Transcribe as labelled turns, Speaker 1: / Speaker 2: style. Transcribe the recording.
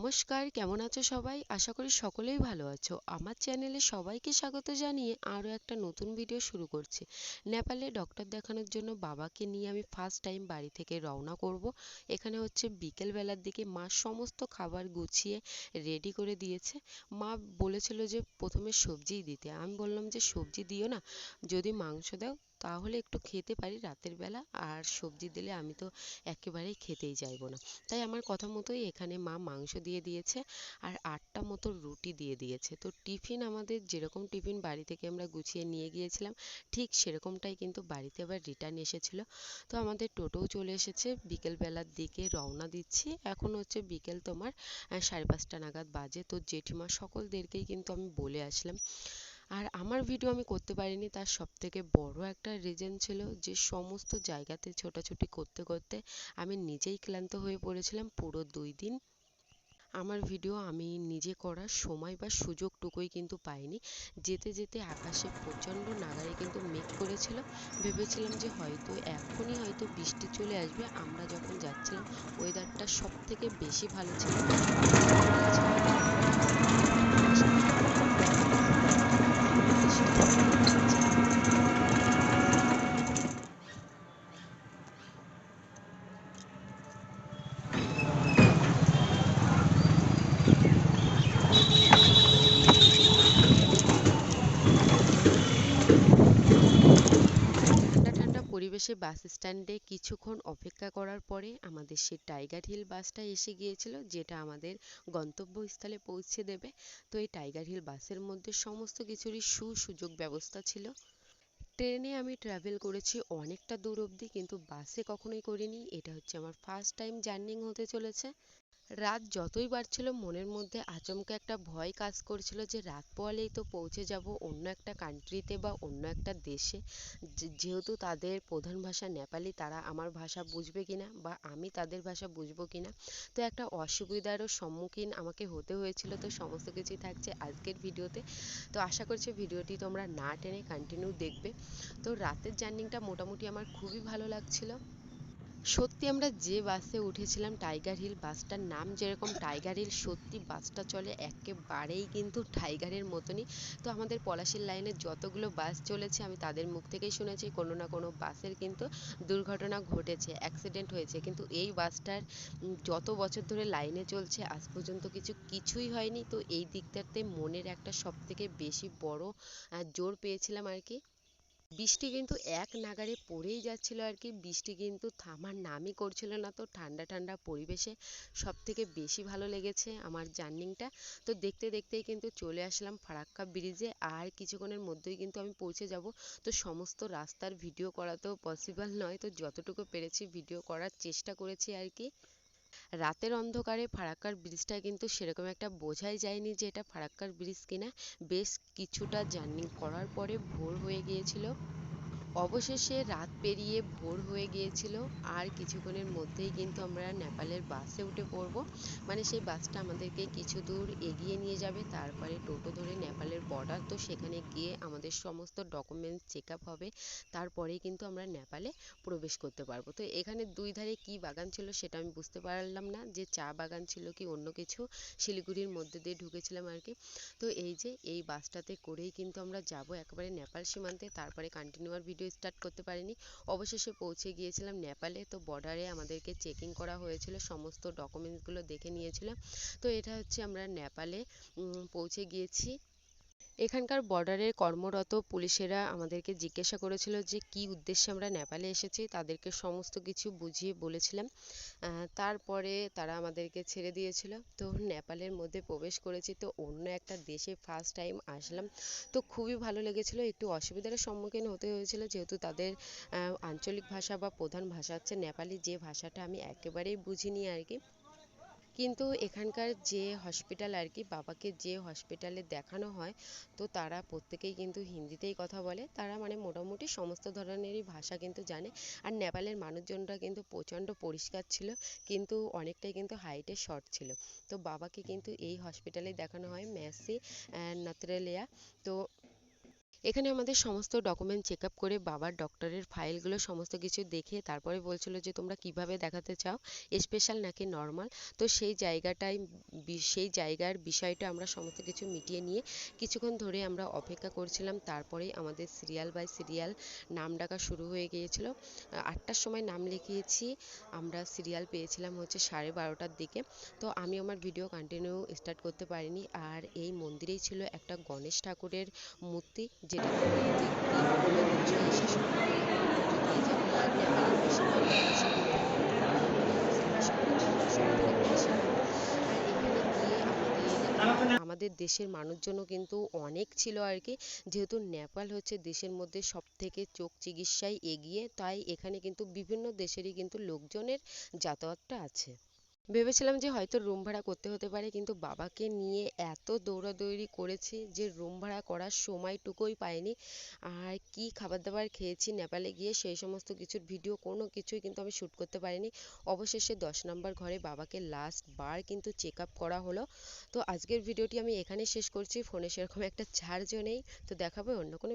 Speaker 1: নমস্কার, কেমন আছো সবাই? আশা করি সকলেই ভালো আছো। আমার চ্যানেলে সবাইকে স্বাগত জানিয়ে আরও একটা নতুন ভিডিও শুরু করছি। নেপালে ডক্টর দেখানোর জন্য বাবাকে নিয়ে আমি ফার্স্ট টাইম বাড়ি থেকে রওনা করব। এখানে হচ্ছে বিকেলবেলার দিকে মা সমস্ত খাবার গুছিয়ে রেডি করে দিয়েছে। মা বলেছিল যে প্রথমে সবজিই দিতে। আমি বললাম যে সবজি দিও না, যদি মাংস দাও তাহলে একটু খেতে পারি রাতের বেলা। আর সবজি দিলে আমি তো একেবারেই খেতেই চাইব না। তাই আমার কথা মতোই এখানে মা মাংস দিয়ে দিয়েছে আর আটটা মতো রুটি দিয়ে দিয়েছে। তো টিফিন আমাদের যেরকম টিফিন বাড়ি থেকে আমরা গুছিয়ে নিয়ে গিয়েছিলাম, ঠিক সেরকমটাই কিন্তু বাড়িতে আবার রিটার্ন এসেছিল। তো আমাদের টোটোও চলে এসেছে, বিকেলবেলার দিকে রওনা দিচ্ছি। এখন হচ্ছে বিকেল তোমার সাড়ে পাঁচটা নাগাদ বাজে। তো জেঠিমা সকলদেরকেই কিন্তু আমি বলে আসলাম আর আমার ভিডিও আমি করতে পারিনি, তার সবথেকে বড় একটা রিজন ছিল যে সমস্ত জায়গাতে ছোটাছুটি করতে করতে আমি নিজেই ক্লান্ত হয়ে পড়েছিলাম পুরো দুই দিন। আমার ভিডিও আমি নিজে করার সময় বা সুযোগটুকুই কিন্তু পাইনি। যেতে যেতে আকাশে প্রচণ্ড নাগারে কিন্তু মেঘ করেছিল। ভেবেছিলাম যে হয়তো এখনই হয়তো বৃষ্টি চলে আসবে, আমরা যখন যাচ্ছিলাম ওয়েদারটা সব থেকে বেশি ভালো ছিল ঠান্ডা পরিবেশে বাস স্ট্যান্ডে কিছুক্ষণ অপেক্ষা করার পরে আমাদের সেই টাইগার হিল বাসটা এসে গিয়েছিল, যেটা আমাদের গন্তব্যস্থলে পৌঁছে দেবে। তো এই টাইগার হিল বাসের মধ্যে সমস্ত কিছুরই সুসুযোগ ব্যবস্থা ছিল। ট্রেনে আমি ট্রাভেল করেছি অনেকটা দূর অবধি, কিন্তু বাসে কখনোই করিনি। এটা হচ্ছে আমার ফার্স্ট টাইম জার্নি হতে চলেছে। রাত যতই বাড়ছিল, মনের মধ্যে আচমকা একটা ভয় কাজ করছিল যে রাত পোহালেই তো পৌঁছে যাব অন্য একটা কান্ট্রিতে বা অন্য একটা দেশে। যেহেতু তাদের প্রধান ভাষা নেপালি, তারা আমার ভাষা বুঝবে কিনা বা আমি তাদের ভাষা বুঝব কিনা, তো একটা অসুবিধারও সম্মুখীন আমাকে হতে হয়েছিল। তো সমস্ত কিছুই থাকছে আজকের ভিডিওতে তো। আশা করছি ভিডিওটি তোমরা না টেনে কন্টিনিউ দেখবে। তো রাতের জার্নিটা মোটামুটি আমার খুবই ভালো লাগছিল। সত্যি আমরা যে বাসে উঠেছিলাম টাইগার হিল বাসটার নাম যেরকম টাইগার হিল সত্যি বাসটা চলে একেবারেই কিন্তু টাইগারের মতনই। তো আমাদের পলাশির লাইনে যতগুলো বাস চলেছে, আমি তাদের মুখ থেকেই শুনেছি, কোনো না কোনো বাসের কিন্তু দুর্ঘটনা ঘটেছে অ্যাক্সিডেন্ট হয়েছে। কিন্তু এই বাসটার যত বছর ধরে লাইনে চলছে, আজ পর্যন্ত কিছু কিছুই হয়নি। তো এই দিকটাতে মনের একটা সব থেকে বেশি বড় জোর পেয়েছিলাম আর কি। বৃষ্টি কিন্তু এক নাগাড়ে পড়েই যাচ্ছিল আর কি। বৃষ্টি কিন্তু থামার নামই করছিল না তো। ঠান্ডা ঠান্ডা পরিবেশে সব থেকে বেশি ভালো লেগেছে আমার জার্নিংটা। তো দেখতে, দেখতেই কিন্তু চলে আসলাম ফারাক্কা ব্রিজে। আর কিছুক্ষণের মধ্যেই কিন্তু আমি পৌঁছে যাব। তো সমস্ত রাস্তার ভিডিও করা তো পসিবল নয়। তো যতটুকু পেরেছি ভিডিও করার চেষ্টা করেছি আর কি। রাতের অন্ধকারে ফারাক্কার ব্রিজটা কিন্তু সেরকম একটা বোঝাই যায়নি যে এটা ফারাক্কার ব্রিজ কিনা। বেশ কিছুটা জার্নি করার পরে ভোর হয়ে গিয়েছিল। অবশেষে রাত পেরিয়ে ভোর হয়ে গিয়েছিল। আর কিছুক্ষণের মধ্যেই কিন্তু আমরা নেপালের বাসে উঠে পড়ব। মানে সেই বাসটা আমাদেরকে কিছু দূর এগিয়ে নিয়ে যাবে। তারপরে টোটো ধরে নেপালের বর্ডার তো সেখানে গিয়ে আমাদের সমস্ত ডকুমেন্টস চেক আপ হবে। তারপরেই কিন্তু আমরা নেপালে প্রবেশ করতে পারব। তো এখানে দুই ধারে কি বাগান ছিল সেটা আমি বুঝতে পারলাম না। যে চা বাগান ছিল কি অন্য কিছু, শিলিগুড়ির মধ্যে দিয়ে ঢুকেছিলাম আর কি। তো এই যে, এই বাসটাতে করেই কিন্তু আমরা যাব একেবারে নেপাল সীমান্তে। তারপরে কন্টিনিউ আর ভিডিও ভিডিও স্টার্ট করতে পারিনি। অবশেষে পৌঁছে গিয়েছিলাম নেপালে। তো বর্ডারে আমাদেরকে চেকিং করা হয়েছিল, সমস্ত ডকুমেন্টসগুলো দেখে নিয়েছিলাম। তো এটা হচ্ছে আমরা নেপালে পৌঁছে গিয়েছি। এখানকার বর্ডারে কর্মরত পুলিশেরা আমাদেরকে জিজ্ঞাসা করেছিল যে কি উদ্দেশ্যে আমরা নেপালে এসেছি, তাদেরকে সমস্ত কিছু বুঝিয়ে বলেছিলাম। তারপরে তারা আমাদেরকে ছেড়ে দিয়েছিল। তো নেপালের মধ্যে প্রবেশ করেছি, তো অন্য একটা দেশে ফার্স্ট টাইম আসলাম। তো খুবই ভালো লেগেছিল, একটু অসুবিধার সম্মুখীন হতে হয়েছিল, যেহেতু তাদের আঞ্চলিক ভাষা বা প্রধান ভাষা হচ্ছে নেপালি, যে ভাষাটা আমি একেবারেই বুঝিনি আর কি। কিন্তু এখানকার যে হসপিটাল আর কি, বাবাকে যে হসপিটালে দেখানো হয়, তো তারা প্রত্যেকেই কিন্তু হিন্দিতেই কথা বলে। তারা মানে মোটামুটি সমস্ত ধরনেরই ভাষা কিন্তু জানে। আর নেপালের মানুষজনরা কিন্তু প্রচণ্ড পরিষ্কার ছিল, কিন্তু অনেকটাই কিন্তু হাইটে শর্ট ছিল। তো বাবাকে কিন্তু এই হসপিটালেই দেখানো হয়, মেসি নাতরেলিয়া। তো এখানে আমাদের সমস্ত ডকুমেন্ট চেক আপ করে বাবার ডক্টরের ফাইলগুলো সমস্ত কিছু দেখে তারপরে বলছিল যে, তোমরা কীভাবে দেখাতে চাও? স্পেশাল নাকি নর্মাল তো সেই জায়গাটায় সেই জায়গার বিষয়টা আমরা সমস্ত কিছু মিটিয়ে নিয়ে কিছুক্ষণ ধরে আমরা অপেক্ষা করছিলাম। তারপরেই আমাদের সিরিয়াল বাই সিরিয়াল নাম ডাকা শুরু হয়ে গিয়েছিল। আটটার সময় নাম লিখিয়েছি। আমরা সিরিয়াল পেয়েছিলাম হচ্ছে সাড়ে বারোটার দিকে। তো আমি আমার ভিডিও কন্টিনিউ স্টার্ট করতে পারিনি। আর এই মন্দিরেই ছিল একটা গণেশ ঠাকুরের মূর্তি যেটা আমাদের দেশের মানুষজনও কিন্তু অনেক ছিল আর কি। যেহেতু নেপাল হচ্ছে দেশের মধ্যে সব থেকে চোখ চিকিৎসায় এগিয়ে, তাই এখানে কিন্তু বিভিন্ন দেশেরই কিন্তু লোকজনের যাতায়াতটা আছে। ভেবেছিলাম যে হয়তো রুম ভাড়া করতে হতে পারে, কিন্তু বাবাকে নিয়ে এত দৌড়াদৌড়ি করেছি যে রুম ভাড়া করার সময়টুকুই পাইনি। আর কি খাবার দাবার খেয়েছি নেপালে গিয়ে সেই সমস্ত কিছুর ভিডিও কোনো কিছুই কিন্তু আমি শ্যুট করতে পারিনি। অবশেষে দশ নম্বর ঘরে বাবাকে লাস্ট বার কিন্তু চেক আপ করা হলো। তো আজকের ভিডিওটি আমি এখানেই শেষ করছি। ফোনে সেরকম একটা চার্জও নেই। তো দেখাবো অন্য কোনো